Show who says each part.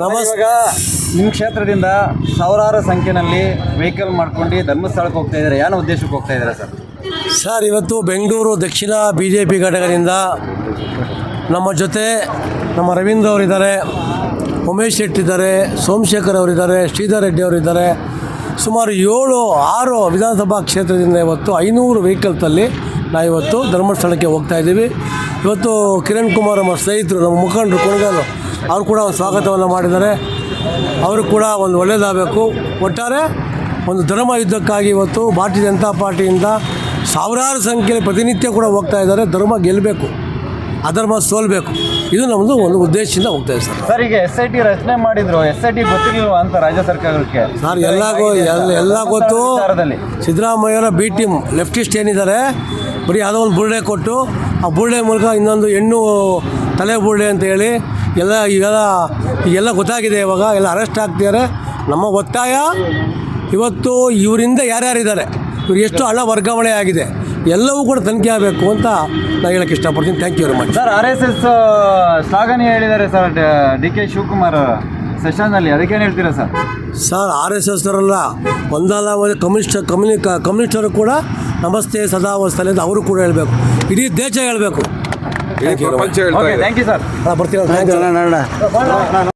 Speaker 1: ನಮಸ್
Speaker 2: ಇವಾಗ ನಿಮ್ಮ ಕ್ಷೇತ್ರದಿಂದ ಸಾವಿರಾರು ಸಂಖ್ಯೆನಲ್ಲಿ ವೆಹಿಕಲ್ ಮಾಡ್ಕೊಂಡು ಧರ್ಮಸ್ಥಳಕ್ಕೆ ಹೋಗ್ತಾ ಇದ್ದಾರೆ? ಯಾವ ಉದ್ದೇಶಕ್ಕೆ ಹೋಗ್ತಾ ಇದ್ದಾರೆ ಸರ್?
Speaker 1: ಸರ್ ಇವತ್ತು ಬೆಂಗಳೂರು ದಕ್ಷಿಣ ಬಿ ಜೆ ಪಿ ಘಟಕದಿಂದ ನಮ್ಮ ಜೊತೆ ನಮ್ಮ ರವೀಂದ್ರ ಅವರಿದ್ದಾರೆ ಉಮೇಶ್ ಶೆಟ್ಟಿ ಇದ್ದಾರೆ ಸೋಮಶೇಖರ್ ಅವರಿದ್ದಾರೆ ಶ್ರೀಧರ್ ರೆಡ್ಡಿ ಅವರಿದ್ದಾರೆ. ಸುಮಾರು ಏಳು ಆರು ವಿಧಾನಸಭಾ ಕ್ಷೇತ್ರದಿಂದ ಇವತ್ತು ಐನೂರು ವೆಹಿಕಲ್ಸಲ್ಲಿ ನಾವು ಇವತ್ತು ಧರ್ಮಸ್ಥಳಕ್ಕೆ ಹೋಗ್ತಾ ಇದ್ದೀವಿ. ಇವತ್ತು ಕಿರಣ್ ಕುಮಾರ್ ನಮ್ಮ ಸ್ನೇಹಿತರು ನಮ್ಮ ಮುಖಂಡರು ಕೊಣಗಾಲು ಅವರು ಕೂಡ ಒಂದು ಸ್ವಾಗತವನ್ನು ಮಾಡಿದ್ದಾರೆ. ಅವರು ಕೂಡ ಒಂದು ಒಳ್ಳೆಯದಾಗಬೇಕು ಒಟ್ಟಾರೆ ಒಂದು ಧರ್ಮ ಯುದ್ಧಕ್ಕಾಗಿ ಇವತ್ತು ಭಾರತೀಯ ಜನತಾ ಪಾರ್ಟಿಯಿಂದ ಸಾವಿರಾರು ಸಂಖ್ಯೆಯಲ್ಲಿ ಪ್ರತಿನಿತ್ಯ ಕೂಡ ಹೋಗ್ತಾ ಇದ್ದಾರೆ. ಧರ್ಮ ಗೆಲ್ಲಬೇಕು ಅಧರ್ಮ ಸೋಲ್ಬೇಕು. ಇದು ನಮ್ಮದು ಒಂದು ಉದ್ದೇಶದಿಂದ ಹೋಗ್ತಾ ಇದೆ ಸರ್.
Speaker 2: ಸರ್ ಈಗ ಎಸ್ ಐ ಟಿ ರಚನೆ ಮಾಡಿದ್ರು. ಎಸ್ ಐ ಟಿ ಗೊತ್ತಿರ್ಲಿಲ್ವಾ ಅಂತ ರಾಜ್ಯ ಸರ್ಕಾರಕ್ಕೆ
Speaker 1: ಸರ್ ಎಲ್ಲ ಎಲ್ಲ ಎಲ್ಲ ಗೊತ್ತು. ಸಿದ್ದರಾಮಯ್ಯರ ಬಿ ಟೀಮ್ ಲೆಫ್ಟಿಸ್ಟ್ ಏನಿದ್ದಾರೆ ಬರೀ ಯಾವುದೋ ಒಂದು ಬುರುಡೆ ಕೊಟ್ಟು ಆ ಬುರುಡೆ ಮೂಲಕ ಇನ್ನೊಂದು ಹೆಣ್ಣು ತಲೆ ಬುರುಡೆ ಅಂತ ಹೇಳಿ ಎಲ್ಲ ಈಗೆಲ್ಲ ಈಗೆಲ್ಲ ಗೊತ್ತಾಗಿದೆ ಇವಾಗ ಎಲ್ಲ ಅರೆಸ್ಟ್ ಆಗ್ತಿದ್ದಾರೆ ನಮ್ಮ ಒತ್ತಾಯ ಇವತ್ತು ಇವರಿಂದ ಯಾರ್ಯಾರಿದ್ದಾರೆ ಇವ್ರು ಎಷ್ಟು ಹಣ ವರ್ಗಾವಣೆ ಆಗಿದೆ ಎಲ್ಲವೂ ಕೂಡ ತನಿಖೆ ಆಗಬೇಕು ಅಂತ ನಾನು ಹೇಳಕ್ಕೆ ಇಷ್ಟಪಡ್ತೀನಿ. Thank you very much
Speaker 2: sir R S S ಶ್ಲಾಘನೆ ಹೇಳಿದ್ದಾರೆ ಸರ್ ಡಿ ಕೆ ಶಿವಕುಮಾರ್ ಸೆಷನ್ನಲ್ಲಿ ಅದಕ್ಕೇನು ಹೇಳ್ತೀರಾ sir
Speaker 1: sir R S S ಅವರಲ್ಲ ಒಂದಲ್ಲ ಒಂದು ಕಮ್ಯುನಿಸ್ಟ್ ಕಮ್ಯುನಿ ಕಮ್ಯುನಿಸ್ಟರು ಕೂಡ ನಮಸ್ತೆ ಸದಾ ವಸ್ತಲೆ ಅಂತ ಅವರು ಕೂಡ ಹೇಳಬೇಕು. ಇಡೀ ದೇಶ ಹೇಳಬೇಕು.
Speaker 2: ಥ್ಯಾಂಕ್ ಯು ಸರ್
Speaker 1: ಬರ್ತೀರಾ? Thank you